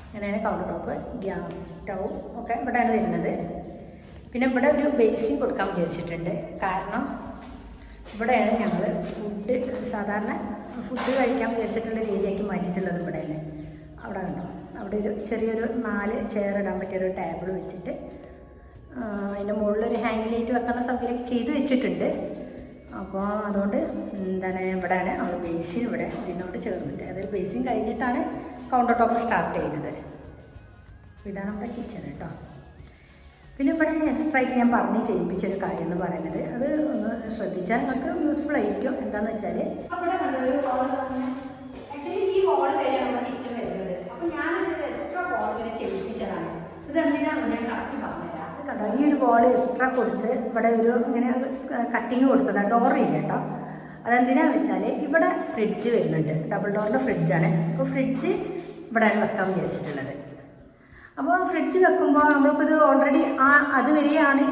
അങ്ങനെയാണ് കൗണ്ടർ ടോപ്പ് ഗ്യാസ് സ്റ്റൗ ഒക്കെ ഇവിടെയാണ് വരുന്നത്. പിന്നെ ഇവിടെ ഒരു ബേസിൻ കൊടുക്കാൻ വിചാരിച്ചിട്ടുണ്ട്. കാരണം ഇവിടെയാണ് ഞങ്ങൾ ഫുഡ് സാധാരണ ഫുഡ് കഴിക്കാൻ വിചാരിച്ചിട്ടുള്ള രീതിയാക്കി മാറ്റിയിട്ടുള്ളത് ഇവിടെയാണ് അവിടെ കണ്ടോ? അവിടെ ഒരു ചെറിയൊരു നാല് ചെയർ ഇടാൻ പറ്റിയൊരു ടേബിൾ വെച്ചിട്ട് അതിന്റെ മുകളിലൊരു ഹാങ് ലൈറ്റ് വെക്കാനുള്ള സൗകര്യം ചെയ്ത് വെച്ചിട്ടുണ്ട്. അപ്പോൾ അതുകൊണ്ട് എന്താണ് ഇവിടെയാണ് നമ്മൾ ബേസിൻ ഇവിടെ ഇതിനോട് ചേർന്നിട്ട്. അതായത് ബേസിൻ കഴിഞ്ഞിട്ടാണ് കൗണ്ടർ ടോപ്പ് സ്റ്റാർട്ട് ചെയ്യുന്നത്. ഇതാണ് നമ്മുടെ കിച്ചൺ കേട്ടോ. പിന്നെ ഇവിടെ എക്സ്ട്രാ ആയിട്ട് ഞാൻ പറഞ്ഞ് ചെയ്യിപ്പിച്ചൊരു കാര്യം എന്ന് പറയുന്നത് അത് ഒന്ന് ശ്രദ്ധിച്ചാൽ നിങ്ങൾക്ക് യൂസ്ഫുൾ ആയിരിക്കും. എന്താന്ന് വെച്ചാൽ ആക്ച്വലി ഈ ഹോൾ വരെയാണ് നമ്മുടെ കിച്ചൺ വരുന്നത്. അപ്പോൾ ഞാനത് എക്സ്ട്രാ ഹോൾ ഇങ്ങനെ ചെയ്യിപ്പിച്ചതാണ്. ഇത് എന്തിനാണെന്ന് ഞാൻ കറക്റ്റ് പറഞ്ഞുതരാം. ഇത് കണ്ടോ ഈ ഒരു ബോൾ എക്സ്ട്രാ കൊടുത്ത് ഇവിടെ ഒരു ഇങ്ങനെ കട്ടിങ് കൊടുത്തതാണ് ഡോറില്ല കേട്ടോ? അതെന്തിനാന്ന് വെച്ചാൽ ഇവിടെ ഫ്രിഡ്ജ് വരുന്നുണ്ട്. ഡബിൾ ഡോറിന്റെ ഫ്രിഡ്ജാണ് അപ്പോൾ ഫ്രിഡ്ജ് ഇവിടെ വെക്കാൻ വിചാരിച്ചിട്ടുള്ളത്. അപ്പോൾ ഫ്രിഡ്ജ് വെക്കുമ്പോൾ നമ്മളിപ്പോൾ ഇത് ഓൾറെഡി ആ അത് വരെയാണ്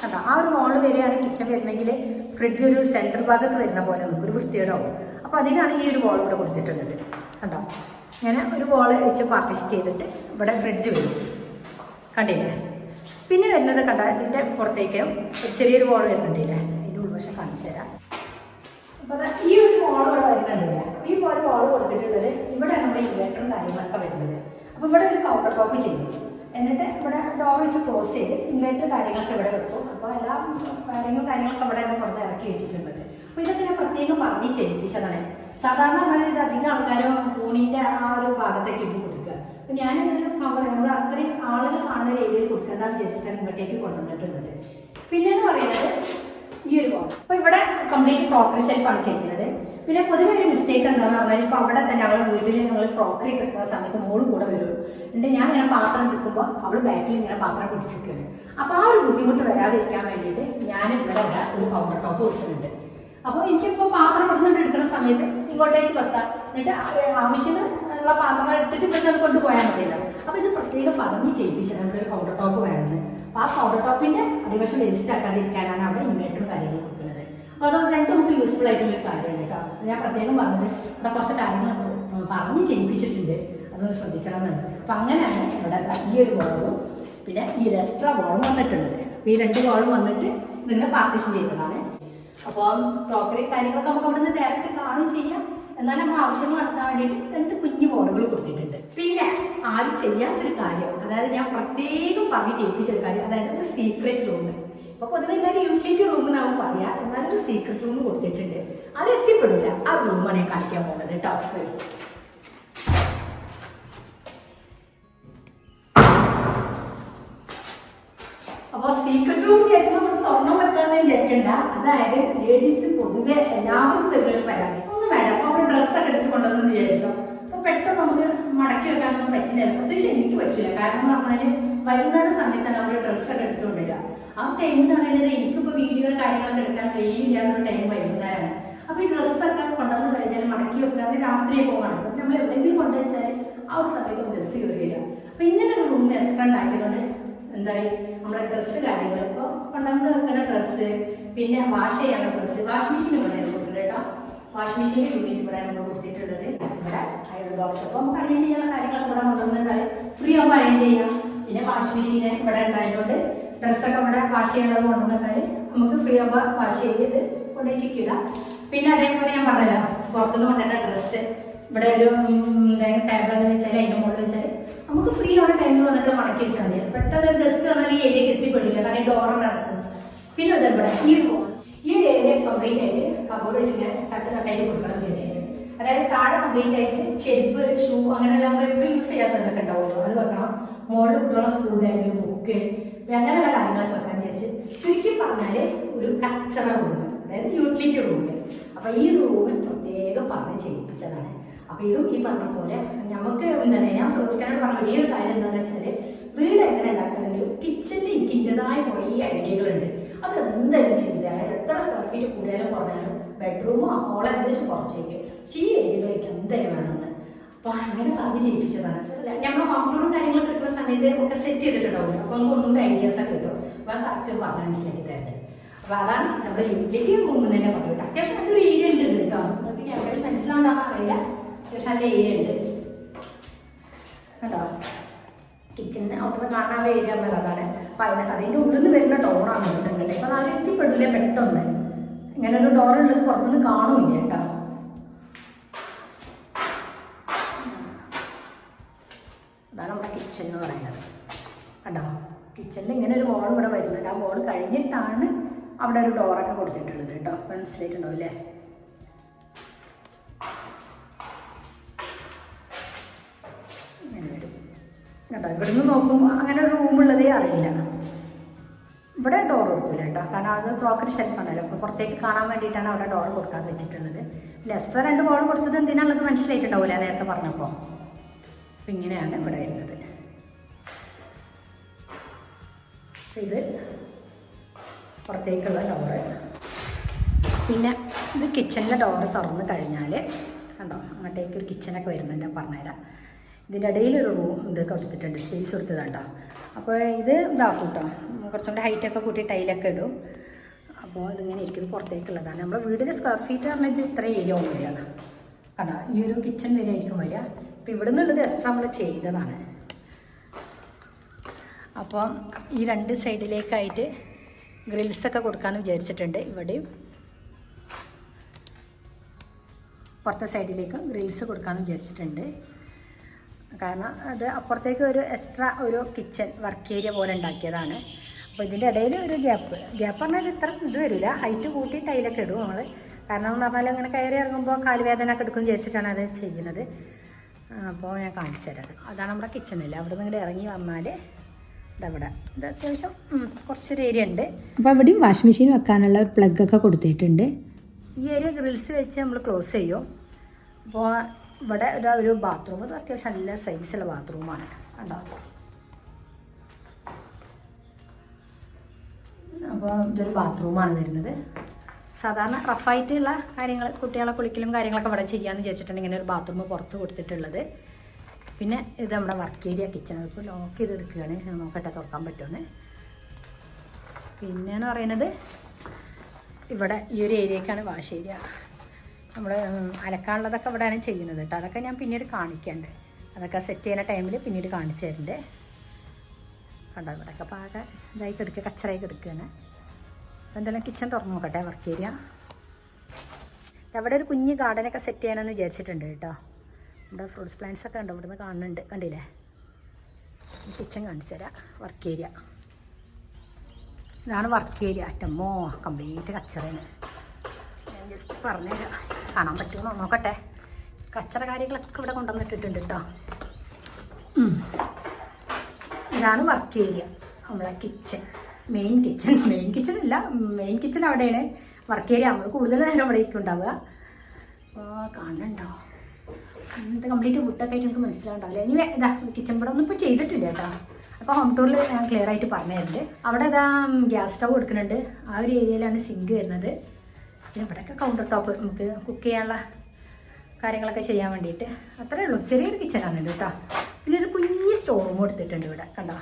കണ്ടോ? ആ ഒരു വാൾ വരെയാണ് കിച്ചൺ വരുന്നെങ്കിൽ ഫ്രിഡ്ജ് ഒരു സെന്റർ ഭാഗത്ത് വരുന്ന പോലെ നമുക്ക് ഒരു വൃത്തികേടാവും. അപ്പോൾ അതിനാണ് ഈ ഒരു വോൾ ഇവിടെ കൊടുത്തിട്ടുള്ളത് കണ്ടോ? ഇങ്ങനെ ഒരു വാൾ വെച്ച് പാർട്ടിഷൻ ചെയ്തിട്ട് ഇവിടെ ഫ്രിഡ്ജ് വരും. കണ്ടില്ലേ? പിന്നെ വരുന്നത് കണ്ട? ഇതിന്റെ പുറത്തേക്ക് ചെറിയൊരു വോൾ വരുന്നുണ്ടല്ലേ? അതിന്റെ ഉൾവശം കാണിച്ചു തരാം. അപ്പോൾ ഈ ഒരു വോൾ ഇവിടെ വരുന്നുണ്ടല്ലേ? ഈ ഒരു വോൾ കൊടുത്തിട്ടുള്ളത് ഇവിടെ നമ്മുടെ ഇൻവേർട്ടറും കാര്യങ്ങളൊക്കെ വരുന്നത്. അപ്പോൾ ഇവിടെ ഒരു കൗണ്ടർ ടോപ്പ് ചെയ്തു. എന്നിട്ട് ഇവിടെ ഡോർ വെച്ച് ക്ലോസ് ചെയ്ത് ഇൻവേർട്ടർ കാര്യങ്ങളൊക്കെ ഇവിടെ വെക്കും അപ്പോൾ എല്ലാ വയറിങ്ങും കാര്യങ്ങളൊക്കെ ഇവിടെ പുറത്ത് ഇറക്കി വെച്ചിട്ടുള്ളത്. അപ്പോൾ ഇതൊക്കെ ഞാൻ പ്രത്യേകം പറഞ്ഞ് ചെയ്യിപ്പിച്ചതാണ്. സാധാരണ പറഞ്ഞാൽ ഇത് അധികം ആൾക്കാരും ഊണിന്റെ ആ ഒരു ഭാഗത്തേക്ക് ഇട്ട് കൊടുക്കുക. അപ്പോൾ ഞാനിതൊരു കവർ നമ്മൾ അത്രയും ആളുകൾ കാണുന്ന രീതിയിൽ കൊടുക്കേണ്ടെന്ന് വിചാരിച്ചിട്ടാണ് ഇങ്ങോട്ടേക്ക് കൊണ്ടുവന്നിട്ടുള്ളത്. പിന്നെ എന്ന് പറയുന്നത് ഈ ഒരു ബോക്സ് അപ്പോൾ ഇവിടെ കംപ്ലീറ്റ് ക്രോക്കറി ആണ് ചെയ്യുന്നത് പിന്നെ പൊതുവെ ഒരു മിസ്റ്റേക്ക് എന്താണെന്ന് പറഞ്ഞാൽ ഇപ്പോൾ അവിടെ തന്നെ അവളെ വീട്ടിൽ ഞങ്ങൾ ക്രോക്കറി എടുക്കുന്ന സമയത്ത് മോൾ കൂടെ വരുള്ളൂ. എന്നിട്ട് ഞാൻ ഇങ്ങനെ പാത്രം എടുക്കുമ്പോൾ അവൾ ബാക്കിൽ ഇങ്ങനെ പാത്രം പിടിച്ചിരിക്കുകയാണ്. അപ്പോൾ ആ ഒരു ബുദ്ധിമുട്ട് വരാതിരിക്കാൻ വേണ്ടിയിട്ട് ഞാൻ ഇവിടെ ഒരു കൗണ്ടർ ടോപ്പ് കൊടുത്തിട്ടുണ്ട്. അപ്പോൾ എനിക്കിപ്പോൾ പാത്രം കൊടുത്തുകൊണ്ട് എടുക്കുന്ന സമയത്ത് ഇങ്ങോട്ടേക്ക് വെക്കാം. എന്നിട്ട് ആവശ്യമുള്ള പാത്രങ്ങൾ എടുത്തിട്ട് ഇവിടെ കൊണ്ടുപോയാൽ മതിയല്ലോ. അപ്പോൾ ഇത് പ്രത്യേകം പറഞ്ഞ് ചെയ്യിപ്പിച്ചത് ഒരു കൗണ്ടർ ടോപ്പ് വേണമെന്ന്. അപ്പോൾ ആ പൗഡർ ടോപ്പിന്റെ അടിവശം വേസ്റ്റ് ആക്കാതിരിക്കാനാണ് അവിടെ ഇൻവേർട്ടറും കാര്യങ്ങളും കൊടുക്കുന്നത് അപ്പോൾ അത് രണ്ടും നമുക്ക് യൂസ്ഫുൾ ആയിട്ടുള്ള ഒരു കാര്യമാണ് കേട്ടോ. ഞാൻ പ്രത്യേകം പറഞ്ഞത് ഇവിടെ കുറച്ച് കാര്യങ്ങൾ പറഞ്ഞ് ചെയ്യിപ്പിച്ചിട്ടുണ്ട്. അതൊന്ന് ശ്രദ്ധിക്കണം എന്നുണ്ട് അപ്പം അങ്ങനെയാണ് ഇവിടെ ഈ ഒരു ബോളും പിന്നെ ഈ ഒരു എക്സ്ട്രാ ബോളും വന്നിട്ടുള്ളത്. അപ്പൊ ഈ രണ്ട് ബോളും വന്നിട്ട് നിങ്ങൾ പാർട്ടിഷൻ ചെയ്തതാണ്. അപ്പോൾ ടോക്കറി കാര്യങ്ങളൊക്കെ നമുക്ക് അവിടെ നിന്ന് ഡയറക്റ്റ് കാണും ചെയ്യാം. എന്നാൽ നമ്മൾ ആവശ്യങ്ങൾ നടത്താൻ വേണ്ടിയിട്ട് രണ്ട് കുഞ്ഞു ബോർഡുകൾ കൊടുത്തിട്ടുണ്ട്. പിന്നെ ആരും ചെയ്യാത്തൊരു കാര്യം അതായത് ഞാൻ പ്രത്യേകം പറഞ്ഞ് ചെയ്യിപ്പിച്ചൊരു കാര്യം അതായത് ഒരു സീക്രട്ട് റൂം അപ്പൊ പൊതുവെ എല്ലാവരും യൂട്ടിലിറ്റി റൂം എന്നാവും പറയാ എന്നാലും ഒരു സീക്രട്ട് റൂം കൊടുത്തിട്ടുണ്ട്. അത് എത്തിപ്പെടില്ല ആ റൂമാണ് ഞാൻ കാണിക്കാൻ പോകുന്നത് കേട്ടോ. അപ്പോൾ സീക്രട്ട് റൂം കേൾക്കുമ്പോൾ സ്വർണം വേണ്ടി വിചാരിക്കണ്ട അതായത് ലേഡീസിന് പൊതുവെ എല്ലാവർക്കും വരുന്ന പരാതി. ഒന്നും വേണ്ട. അപ്പൊ നമ്മൾ ഡ്രസ്സൊക്കെ എടുത്ത് കൊണ്ടുവന്നു വിചാരിച്ചോ. അപ്പൊ പെട്ടെന്ന് നമുക്ക് മടക്കി വെക്കാനൊന്നും പറ്റില്ല. പ്രത്യേകിച്ച് എനിക്ക് പറ്റില്ല. കാരണം എന്ന് പറഞ്ഞാൽ വൈകുന്നേരം സമയത്താണ് നമ്മൾ ഡ്രസ്സൊക്കെ എടുത്തുകൊണ്ടില്ല ആ ടൈം എന്ന് പറയുന്നത് എനിക്കിപ്പോ വീഡിയോ കാര്യങ്ങളൊക്കെ എടുക്കാൻ വെയിലില്ലാത്തൊരു ടൈം വൈകുന്നേരമാണ് അപ്പൊ ഈ ഡ്രസ്സൊക്കെ കൊണ്ടുവന്ന് കഴിഞ്ഞാൽ മടക്കി വെക്കാതെ രാത്രിയെ പോകണം അപ്പൊ നമ്മൾ എവിടെയെങ്കിലും കൊണ്ടുവച്ചാൽ ആ ഒരു സമയത്ത് ഡ്രസ്സ് കയറിയില്ല അപ്പൊ ഇങ്ങനെ ഒരു റൂം എക്സ്ട്രാ ഉണ്ടാക്കിയതുകൊണ്ട് എന്തായി? നമ്മുടെ ഡ്രസ്സ് കാര്യങ്ങൾ ഇപ്പോൾ കൊണ്ടുവന്ന് വെക്കുന്ന ഡ്രസ്സ് പിന്നെ വാഷ് ചെയ്യാനുള്ള ഡ്രസ്സ് വാഷിംഗ് മെഷീൻ കേട്ടോ വാഷിംഗ് മെഷീൻ യൂണിറ്റ് ഇവിടെ നമ്മൾ കൊടുത്തിട്ടുള്ളത്. ഇവിടെ അയൺ ബോക്സ്. അപ്പോൾ നമുക്ക് അയൺ ചെയ്യാനുള്ള കാര്യങ്ങളൊക്കെ ഇവിടെ കൊണ്ടുവന്നിട്ടാൽ ഫ്രീ ആകുമ്പോൾ അയൺ ചെയ്യാം. പിന്നെ വാഷിംഗ് മെഷീൻ ഇവിടെ ഉണ്ടായതുകൊണ്ട് ഡ്രസ്സൊക്കെ ഇവിടെ വാഷ് ചെയ്യാനുള്ളത് കൊണ്ടുവന്നിട്ടാൽ നമുക്ക് ഫ്രീ ആകുമ്പോൾ വാഷ് ചെയ്ത് കൊണ്ടുപോയി ചിക്കിടാം പിന്നെ അതേപോലെ ഞാൻ പറഞ്ഞല്ലോ പുറത്തുനിന്ന് കൊണ്ടുവരുന്ന ഡ്രസ്സ് ഇവിടെ ഒരു ടേബിൾ എന്ന് വെച്ചാൽ അതിന്റെ മുകളിൽ വെച്ചാൽ നമുക്ക് ഫ്രീ ആവുന്ന ടൈമിൽ വന്നിട്ട് മടക്കി വെച്ചാൽ മതി. പെട്ടെന്ന് ഗസ്റ്റ് വന്നാൽ ഈ ഏരിയക്ക് എത്തിപ്പെടില്ല. കാരണം ഈ ഡോർ നടക്കും. പിന്നെ ഇവിടെ ഈ. ഈ ഏരിയ കംപ്ലീറ്റ് ആയിട്ട് കബോർഡ് വെച്ചിട്ട് തട്ട് തട്ടായിട്ട് കൊടുക്കണം വിചാരിച്ചിട്ട്. അതായത് താഴെ കംപ്ലീറ്റ് ആയിട്ട് ചെരുപ്പ് ഷൂ അങ്ങനെയുള്ള നമ്മൾ എപ്പോഴും യൂസ് ചെയ്യാത്തതൊക്കെ ഉണ്ടാവുമല്ലോ. അത് വെക്കണം. മോളിൽ കുട്ടികളുടെ സ്കൂൾ ബാഗ് ബുക്ക് അങ്ങനെയുള്ള കാര്യങ്ങളൊക്കെ വെക്കാൻ വിചാരിച്ച് ചുരുക്കി പറഞ്ഞാൽ ഒരു കച്ചറ റൂം അതായത് യൂട്ടിലിറ്റി റൂം അപ്പൊ ഈ റൂം പ്രത്യേകം പറഞ്ഞ് ചെയ്യിപ്പിച്ചതാണ്. അപ്പൊ ഇതും ഈ പറഞ്ഞ പോലെ നമുക്ക് എന്താണ് ഞാൻ ഫിറോസ്ഖാനോട് പറഞ്ഞ ഒരേ ഒരു കാര്യം എന്താണെന്ന് വെച്ചാൽ വീട് എങ്ങനെ ഉണ്ടാക്കണമെങ്കിലും കിച്ചണിൽ എനിക്കിന്റെതായ കുറേ ഐഡിയകളുണ്ട് അത് എന്തായാലും ചെയ്താൽ എത്ര സ്ക്വയർ ഫീറ്റ് കൂടുതലും കുറഞ്ഞാലും ബെഡ്റൂമോ ഹോളോ എന്താ കുറച്ചേക്ക്. പക്ഷേ ഈ ഏരിയകളിലേക്ക് എന്തായാലും വേണമെന്ന്. അപ്പൊ അങ്ങനെ പറഞ്ഞ് ജയിപ്പിച്ചതാണ് ഞങ്ങൾ ഹോം കാര്യങ്ങളൊക്കെ എടുക്കുന്ന സമയത്ത് ഒക്കെ സെറ്റ് ചെയ്തിട്ടുണ്ടാവില്ല അപ്പൊ നമുക്ക് ഒന്നും ഐഡിയാസ് ഒക്കെ കിട്ടും. അപ്പൊ അത് കറക്റ്റ് പറഞ്ഞ് മനസ്സിലാക്കി തരുന്നത്. അപ്പൊ അതാണ് നമ്മുടെ യൂട്ടിലേക്ക് പോകുന്നത് തന്നെ പറഞ്ഞിട്ട് അത്യാവശ്യം നല്ലൊരു ഏരിയ ഉണ്ട് കേട്ടോ. നമുക്ക് ഞങ്ങൾക്ക് മനസ്സിലാവുണ്ടാന്ന് അറിയില്ല. അത്യാവശ്യം നല്ല ഏരിയ ഉണ്ട്. കേട്ടോ? കിച്ചണിന് അവിടുന്ന് കാണാൻ ഏരിയ എന്നുള്ളതാണ് അപ്പൊ അതിന് അതിന്റെ ഉള്ളിൽ നിന്ന് വരുന്ന കേട്ടോ ഇങ്ങോട്ട് അപ്പൊ അത് എത്തിപ്പെടില്ല പെട്ടെന്ന്. ഇങ്ങനെ ഒരു ഡോർ ഉള്ളത് പുറത്തുനിന്ന് കാണൂല്ല കേട്ടോ. അതാണ് നമ്മുടെ കിച്ചൺ എന്ന് പറയുന്നത്. കണ്ടോ? കിച്ചണിൽ ഇങ്ങനെ ഒരു വോൾ ഇവിടെ വരുന്നുണ്ട്. ആ വോൾ കഴിഞ്ഞിട്ടാണ് അവിടെ ഒരു ഡോറൊക്കെ കൊടുത്തിട്ടുള്ളത് കേട്ടോ. മനസ്സിലായിട്ടുണ്ടാവും അല്ലേ? ഇങ്ങനെ വരും. കേട്ടോ ഇവിടുന്ന് നോക്കുമ്പോൾ അങ്ങനെ ഒരു റൂമുള്ളതേ അറിയില്ല. ഇവിടെ ഡോർ കൊടുക്കില്ല കേട്ടോ. കാരണം അത് ക്രോക്കറി ഷെൽഫാണല്ലോ അപ്പോൾ പുറത്തേക്ക് കാണാൻ വേണ്ടിയിട്ടാണ് അവിടെ ഡോർ കൊടുക്കാതെ വെച്ചിട്ടുള്ളത്. പിന്നെ എക്സ്ട്രാ രണ്ട് ബോൾ കൊടുത്തത് എന്തിനാണുള്ളത് മനസ്സിലായിട്ടുണ്ടാവില്ല നേരത്തെ പറഞ്ഞപ്പോൾ അപ്പം ഇങ്ങനെയാണ് ഇവിടെ വരുന്നത്. ഇത് പുറത്തേക്കുള്ള ഡോറ് പിന്നെ ഇത് കിച്ചണിലെ ഡോറ് തുറന്ന് കഴിഞ്ഞാൽ കണ്ടോ അങ്ങോട്ടേക്ക് ഒരു കിച്ചണൊക്കെ വരുന്നുണ്ട് ഞാൻ പറഞ്ഞുതരാം. ഇതിന്റെ ഇടയിൽ ഒരു റൂം ഇത് കൊടുത്തിട്ടുണ്ട് സ്പേസ് കൊടുത്തതാണ്ടോ. അപ്പോൾ ഇത് ഇതാക്കും കേട്ടോ കുറച്ചും കൂടി ഹൈറ്റൊക്കെ കൂട്ടി ടൈലൊക്കെ ഇടും. അപ്പോൾ ഇതിങ്ങനെ ഇരിക്കുന്നത് പുറത്തേക്കുള്ളതാണ്. നമ്മുടെ വീടിന്റെ സ്ക്വയർ ഫീറ്റ് പറഞ്ഞാൽ ഇത് ഇത്ര ഏരിയ വരിക. കണ്ടോ? ഈ ഒരു കിച്ചൺ വരെ ആയിരിക്കും വരിക. അപ്പോൾ ഇവിടെ നിന്നുള്ളത് എക്സ്ട്രാ നമ്മൾ ചെയ്തതാണ്. അപ്പോൾ ഈ രണ്ട് സൈഡിലേക്കായിട്ട് ഗ്രിൽസൊക്കെ കൊടുക്കാമെന്ന് വിചാരിച്ചിട്ടുണ്ട്. ഇവിടെയും പുറത്തെ സൈഡിലേക്കും ഗ്രിൽസ് കൊടുക്കാമെന്ന് വിചാരിച്ചിട്ടുണ്ട്. കാരണം അത് അപ്പുറത്തേക്ക് ഒരു എക്സ്ട്രാ ഒരു കിച്ചൺ വർക്ക് ഏരിയ പോലെ ഉണ്ടാക്കിയതാണ്. അപ്പോൾ ഇതിന്റെ ഇടയിൽ ഒരു ഗ്യാപ്പ് ഗ്യാപ്പ് പറഞ്ഞാൽ ഇത്ര ഇത് വരില്ല ഹൈറ്റ് കൂട്ടി ടൈലൊക്കെ ഇടും നമ്മൾ കാരണം എന്ന് പറഞ്ഞാൽ ഇങ്ങനെ കയറി ഇറങ്ങുമ്പോൾ കാൽവേദന ഒക്കെ എടുക്കും വിചാരിച്ചിട്ടാണ് അത് ചെയ്യുന്നത്. അപ്പോൾ ഞാൻ കാണിച്ചു തരാം അതാണ് നമ്മുടെ കിച്ചണില്ല അവിടെ നിന്ന് ഇങ്ങോട്ട് ഇറങ്ങി വന്നാൽ ഇതവിടെ ഇത് അത്യാവശ്യം കുറച്ചൊരു ഏരിയ ഉണ്ട്. അപ്പോൾ അവിടെയും വാഷിംഗ് മെഷീൻ വെക്കാനുള്ള ഒരു പ്ലഗ് ഒക്കെ കൊടുത്തിട്ടുണ്ട്. ഈ ഏരിയ ഗ്രിൽസ് വെച്ച് നമ്മൾ ക്ലോസ് ചെയ്യും. അപ്പോൾ ഇവിടെ ഇതാ ഒരു ബാത്റൂം ഇത് അത്യാവശ്യം നല്ല സൈസുള്ള ബാത്റൂമാണ് കണ്ടോ? അപ്പോൾ ഇതൊരു ബാത്റൂമാണ് വരുന്നത്. സാധാരണ റഫായിട്ടുള്ള കാര്യങ്ങൾ കുട്ടികളെ കുളിക്കലും കാര്യങ്ങളൊക്കെ ഇവിടെ ചെയ്യാമെന്ന് വിചാരിച്ചിട്ടുണ്ടെങ്കിൽ ഇങ്ങനെ ഒരു ബാത്റൂം പുറത്ത് കൊടുത്തിട്ടുള്ളത്. പിന്നെ ഇത് നമ്മുടെ വർക്ക് ഏരിയ കിച്ചൺ ഇപ്പോൾ ലോക്ക് ചെയ്ത് എടുക്കുകയാണ് നോക്കട്ടെ തുറക്കാൻ പറ്റുമെന്ന്. പിന്നെന്ന് പറയുന്നത് ഇവിടെ ഈ ഒരു ഏരിയക്കാണ് വാഷ് ഏരിയ നമ്മൾ അലക്കാനുള്ളതൊക്കെ ഇവിടെയാണ് ചെയ്യുന്നത് കേട്ടോ. അതൊക്കെ ഞാൻ പിന്നീട് കാണിക്കാണ്ട്. അതൊക്കെ സെറ്റ് ചെയ്യുന്ന ടൈമിൽ പിന്നീട് കാണിച്ചു തരണ്ടേ. കണ്ടോ ഇവിടെയൊക്കെ പാകെ ഇതായി കിടക്കുക കച്ചറായി കിടക്കുകയാണ് അപ്പോൾ എന്തായാലും കിച്ചൺ തുറന്നു നോക്കട്ടെ വർക്ക് ഏരിയ അവിടെ ഒരു കുഞ്ഞ് ഗാർഡനൊക്കെ സെറ്റ് ചെയ്യാനെന്ന് വിചാരിച്ചിട്ടുണ്ട് കേട്ടോ. നമ്മുടെ ഫ്രൂട്ട്സ് പ്ലാന്റ്സ് ഒക്കെ ഉണ്ട് ഇവിടുന്ന് കാണുന്നുണ്ട്. കണ്ടില്ലേ? കിച്ചൺ കാണിച്ചു തരാം വർക്ക് ഏരിയ ഇതാണ് വർക്ക് ഏരിയ അറ്റമ്മോ കംപ്ലീറ്റ് കച്ചറയാണ് ജസ്റ്റ് പറഞ്ഞുതരാം കാണാൻ പറ്റുമോ? നോക്കട്ടെ. കച്ചറ കാര്യങ്ങളൊക്കെ ഇവിടെ കൊണ്ടുവന്നിട്ടിട്ടുണ്ട് കേട്ടോ. ഇതാണ് വർക്ക് ഏരിയ നമ്മളെ kitchen main kitchen main kitchen അല്ല മെയിൻ കിച്ചൺ അവിടെയാണ് വർക്ക് ഏരിയ നമ്മൾ കൂടുതൽ നേരം അവിടെ ആയിരിക്കും ഉണ്ടാവുക. കാണുന്നുണ്ടോ? ഇത് കംപ്ലീറ്റ് വുട്ടൊക്കെ ആയിട്ട് നമുക്ക് മനസ്സിലാവുണ്ടാവില്ല ഇനി ഇതാ കിച്ചൺ പടം ഒന്നും ഇപ്പോൾ ചെയ്തിട്ടില്ല കേട്ടോ അപ്പോൾ ഹോം ടൂറിൽ ഞാൻ ക്ലിയർ ആയിട്ട് പറഞ്ഞു തരുന്നുണ്ട് അവിടെ ഇതാ ഗ്യാസ് സ്റ്റവ് കൊടുക്കുന്നുണ്ട്. ആ ഒരു ഏരിയയിലാണ് സിങ്ക് വരുന്നത്. പിന്നെ ഇവിടെയൊക്കെ കൗണ്ടർ ടോപ്പ് നമുക്ക് കുക്ക് ചെയ്യാനുള്ള കാര്യങ്ങളൊക്കെ ചെയ്യാൻ വേണ്ടിയിട്ട്. അത്രേ ഉള്ളൂ. ചെറിയൊരു കിച്ചണാണ് ഇത് കേട്ടോ പിന്നെ ഒരു കുഞ്ഞ് സ്റ്റോർ റൂം കൊടുത്തിട്ടുണ്ട് ഇവിടെ കണ്ടോ?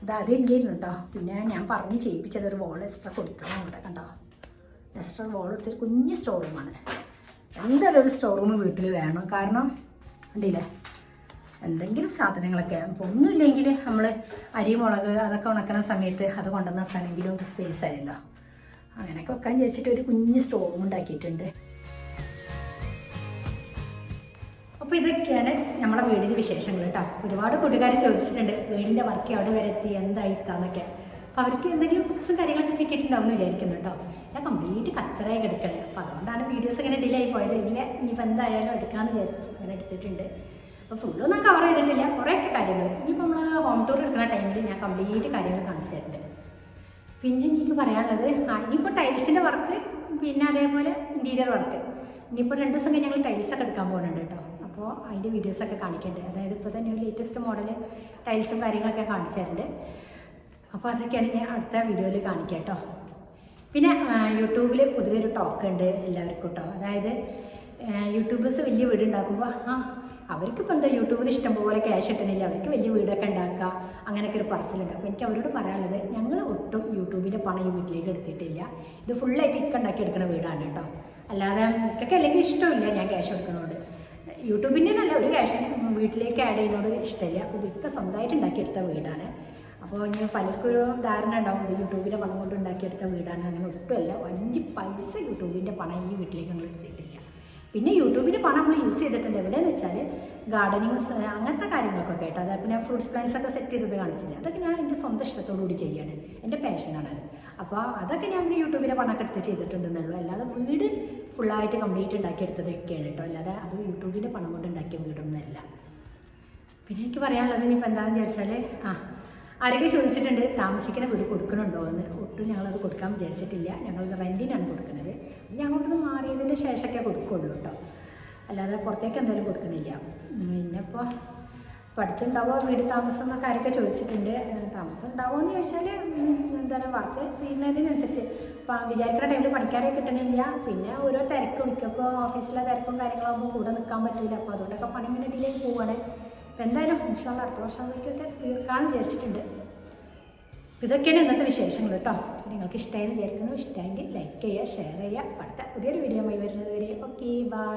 അത് അത് ഇല്ലായിരുന്നു കേട്ടോ പിന്നെ ഞാൻ പറഞ്ഞ് ചെയ്യിപ്പിച്ചത് ഒരു വോൾ എക്സ്ട്രാ കൊടുത്തതാണ് ഇവിടെ കണ്ടോ? എക്സ്ട്രാ വോൾ കൊടുത്തൊരു കുഞ്ഞ് സ്റ്റോർ റൂമാണ് എന്തായാലും ഒരു സ്റ്റോർ റൂം വീട്ടിൽ വേണം. കാരണം കണ്ടില്ലേ? എന്തെങ്കിലും സാധനങ്ങളൊക്കെ. അപ്പോൾ ഒന്നുമില്ലെങ്കിൽ നമ്മൾ അരി മുളക് അതൊക്കെ ഉണക്കുന്ന സമയത്ത് അത് കൊണ്ടുവന്ന് വെക്കുകയാണെങ്കിലും ഒരു സ്പേസ് ആയല്ലോ. അങ്ങനെയൊക്കെ വെക്കാൻ വിചാരിച്ചിട്ട് ഒരു കുഞ്ഞ് സ്റ്റോർ ഉണ്ടാക്കിയിട്ടുണ്ട്. അപ്പോൾ ഇതൊക്കെയാണ് നമ്മുടെ വീടിന്റെ വിശേഷങ്ങൾ കേട്ടോ. ഒരുപാട് കൂട്ടുകാർ ചോദിച്ചിട്ടുണ്ട് വീടിന്റെ വർക്ക് എവിടെ വരെ എത്തി എന്തായിത്താന്നൊക്കെ അപ്പോൾ അവർക്ക് എന്തെങ്കിലും ബുക്സും കാര്യങ്ങളൊക്കെ കിട്ടിയിട്ടുണ്ടാവും എന്ന് വിചാരിക്കുന്നു കേട്ടോ. ഞാൻ കംപ്ലീറ്റ് കച്ചറായി കിടക്കണേ അപ്പോൾ അതുകൊണ്ടാണ് വീഡിയോസ് ഇങ്ങനെ ഡിലേ ആയി പോയത്. ഇനി ഇനിയിപ്പോൾ എന്തായാലും എടുക്കാമെന്ന് വിചാരിച്ചു അങ്ങനെ എടുത്തിട്ടുണ്ട്. അപ്പോൾ ഫുള്ളൊന്നും കവർ ചെയ്തിട്ടില്ല. കുറേയൊക്കെ കാര്യങ്ങൾ ഇനിയിപ്പോൾ നമ്മൾ ഹോം ടൂർ എടുക്കുന്ന ടൈമിൽ ഞാൻ കംപ്ലീറ്റ് കാര്യങ്ങൾ കാണിച്ചു തരുന്നുണ്ട് പിന്നെ എനിക്ക് പറയാനുള്ളത് ഇനിയിപ്പോൾ ടൈൽസിന്റെ വർക്ക് പിന്നെ അതേപോലെ ഇന്റീരിയർ വർക്ക് ഇനിയിപ്പോൾ രണ്ട് ദിവസം കഴിഞ്ഞ് ഞങ്ങൾ ടൈൽസൊക്കെ എടുക്കാൻ പോകുന്നുണ്ട് കേട്ടോ അപ്പോൾ അതിന്റെ വീഡിയോസൊക്കെ കാണിക്കേണ്ടത് അതായത് ഇപ്പോൾ തന്നെ ഒരു ലേറ്റസ്റ്റ് മോഡൽ ടൈൽസും കാര്യങ്ങളൊക്കെ കാണിച്ചു തരുന്നുണ്ട് അപ്പോൾ അതൊക്കെയാണ് ഞാൻ അടുത്ത വീഡിയോയിൽ കാണിക്കുക കേട്ടോ പിന്നെ യൂട്യൂബിൽ പൊതുവെ ഒരു ടോക്ക് ഉണ്ട് എല്ലാവർക്കും കേട്ടോ അതായത് യൂട്യൂബേഴ്സ് വലിയ വീട് ഉണ്ടാക്കുമ്പോൾ ആ അവർക്കിപ്പോൾ എന്താ യൂട്യൂബിൽ ഇഷ്ടംപോലെ ക്യാഷ് കിട്ടുന്നില്ല അവർക്ക് വലിയ വീടൊക്കെ ഉണ്ടാക്കുക അങ്ങനെയൊക്കെ ഒരു പറച്ചിലുണ്ട്. അപ്പോൾ എനിക്ക് അവരോട് പറയാനുള്ളത് ഞങ്ങൾ ഒട്ടും യൂട്യൂബിന്റെ പണം ഈ വീട്ടിലേക്ക് എടുത്തിട്ടില്ല. ഇത് ഫുള്ളായിട്ട് ഇക്ക ഉണ്ടാക്കി എടുക്കുന്ന വീടാണ് കേട്ടോ. അല്ലാതെ ഇക്കൊക്കെ അല്ലെങ്കിൽ ഇഷ്ടമില്ല ഞാൻ ക്യാഷ് എടുക്കുന്നതുകൊണ്ട് യൂട്യൂബിന്റെ നല്ല ഒരു ക്യാഷ് വീട്ടിലേക്ക് ആഡ് ചെയ്യുന്നതോട് ഇഷ്ടമില്ല. അപ്പോൾ ഇതൊക്കെ സ്വന്തമായിട്ട് ഉണ്ടാക്കിയെടുത്ത വീടാണ്. അപ്പോൾ ഇനി പലർക്കും ഒരു ധാരണ ഉണ്ടാവും യൂട്യൂബിന്റെ പണം കൊണ്ട് ഉണ്ടാക്കിയെടുത്ത വീടാണ്. അങ്ങനെ ഒട്ടുമല്ല അഞ്ച് പൈസ യൂട്യൂബിന്റെ പണം ഈ വീട്ടിലേക്ക് ഞങ്ങൾ എടുത്തിട്ടില്ല പിന്നെ യൂട്യൂബിൽ പണം നമ്മൾ യൂസ് ചെയ്തിട്ടുണ്ട്. എവിടെയെന്ന് വെച്ചാൽ ഗാർഡനിങ് അങ്ങനത്തെ കാര്യങ്ങളൊക്കെ കേട്ടോ. അതായത് ഞാൻ ഫ്രൂട്ട്സ് പ്ലാന്റ്സ് ഒക്കെ സെറ്റ് ചെയ്തത് കാണിച്ചില്ല? അതൊക്കെ ഞാൻ എന്റെ സ്വന്തം ഇഷ്ടത്തോടു കൂടി ചെയ്യാണ്. എന്റെ പാഷനാണത് അപ്പോൾ അതൊക്കെ ഞാൻ യൂട്യൂബിൽ പണമൊക്കെ എടുത്ത് ചെയ്തിട്ടുണ്ടെന്നുള്ളൂ. അല്ലാതെ വീട് ഫുള്ളായിട്ട് കംപ്ലീറ്റ് ഉണ്ടാക്കിയെടുത്തതൊക്കെയാണ് കേട്ടോ. അല്ലാതെ അത് യൂട്യൂബിന്റെ പണം കൊണ്ട് ഉണ്ടാക്കിയ വീടൊന്നുമല്ല. പിന്നെ എനിക്ക് പറയാനുള്ളത് ഇനിയിപ്പോൾ എന്താണെന്ന് വിചാരിച്ചാൽ ആ ആരൊക്കെ ചോദിച്ചിട്ടുണ്ട് താമസിക്കുന്ന വീട് കൊടുക്കണുണ്ടോ എന്ന്. ഒട്ടും ഞങ്ങളത് കൊടുക്കാൻ വിചാരിച്ചിട്ടില്ല. ഞങ്ങളത് റെന്റിനാണ് കൊടുക്കുന്നത് ഞങ്ങളോട് മാറിയതിന്റെ ശേഷമൊക്കെ കൊടുക്കുള്ളൂ കേട്ടോ. അല്ലാതെ പുറത്തേക്ക് എന്തായാലും കൊടുക്കുന്നില്ല പിന്നെ ഇപ്പോൾ അപ്പോൾ അടുത്തുണ്ടാവുമോ വീട് താമസം എന്നൊക്കെ ആരൊക്കെ ചോദിച്ചിട്ടുണ്ട്. താമസം ഉണ്ടാവുമോ എന്ന് ചോദിച്ചാൽ എന്താണ് വർക്ക് തീരുന്നതിനനുസരിച്ച്. ഇപ്പം വിചാരിക്കുന്ന ടൈമിൽ പണിക്കാരെ കിട്ടണില്ല. പിന്നെ ഓരോ തിരക്കും മിക്കൊക്കെ ഓഫീസിലെ തിരക്കും കാര്യങ്ങളാകുമ്പോൾ കൂടെ നിൽക്കാൻ പറ്റില്ല അപ്പോൾ അതുകൊണ്ടൊക്കെ പണി ഇങ്ങനെ ഇടയിലേക്ക് പോവാണ്. അപ്പം എന്തായാലും ഇൻഷാള്ള അടുത്ത വർഷം വയ്ക്കൊക്കെ തീർക്കാമെന്ന് വിചാരിച്ചിട്ടുണ്ട് ഇതൊക്കെയാണ് ഇന്നത്തെ വിശേഷങ്ങൾ കേട്ടോ. നിങ്ങൾക്ക് ഇഷ്ടമായി വിചാരിക്കുന്നു. ഇഷ്ടമെങ്കിൽ ലൈക്ക് ചെയ്യുക ഷെയർ ചെയ്യുക. അടുത്ത പുതിയൊരു വീഡിയോ വരുന്നത് വരെ. Okay bye